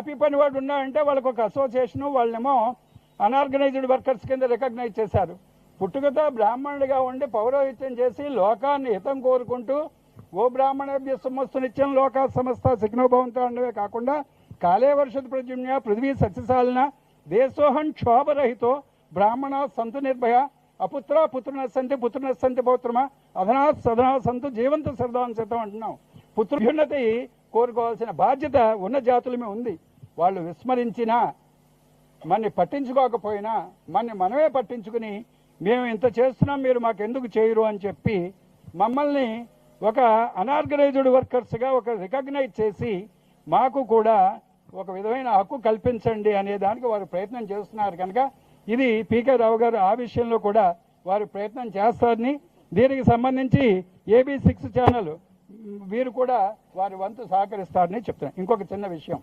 Happy పని వాడు ఉన్నారంటే వాళ్ళకు ఒక అసోసియేషను వాళ్ళేమో అనార్గనైజ్డ్ వర్కర్స్ కింద రికగ్నైజ్ చేశారు. పుట్టుకతో బ్రాహ్మణుడిగా ఉండి పౌరోహిత్యం చేసి లోకాన్ని హితం కోరుకుంటూ ఓ బ్రాహ్మణభ్య సమస్త నిత్యం లోక సమస్త శిఖనోభవంతో ఉండవే కాకుండా కాలే ప్రజుమ్య పృథ్వీ సత్యసాలన దేశోహం క్షోభరహితో బ్రాహ్మణ సంతు నిర్భయ అపుత్ర పుత్రున సంతి పుత్రున సంతి పౌత్రమ అధనా సదనా సంతు జీవంత సరదాన్ అంటున్నాం పుత్రున్నతి కోరుకోవాల్సిన బాధ్యత ఉన్న జాతుల మీద ఉంది. వాళ్ళు విస్మరించినా మన్ని పట్టించుకోకపోయినా మన్ని మనమే పట్టించుకుని మేము ఇంత చేస్తున్నాం మీరు మాకు ఎందుకు చేయరు అని చెప్పి మమ్మల్ని ఒక అనార్గనైజ్డ్ వర్కర్స్గా ఒక రికగ్నైజ్ చేసి మాకు కూడా ఒక విధమైన హక్కు కల్పించండి అనే దానికి వారు ప్రయత్నం చేస్తున్నారు కనుక ఇది పీకే రావు గారు ఆ విషయంలో కూడా వారు ప్రయత్నం చేస్తారని దీనికి సంబంధించి ఏబీ సిక్స్ ఛానల్ వీరు కూడా వారి వంతు సహకరిస్తారని చెప్తున్నారు. ఇంకొక చిన్న విషయం.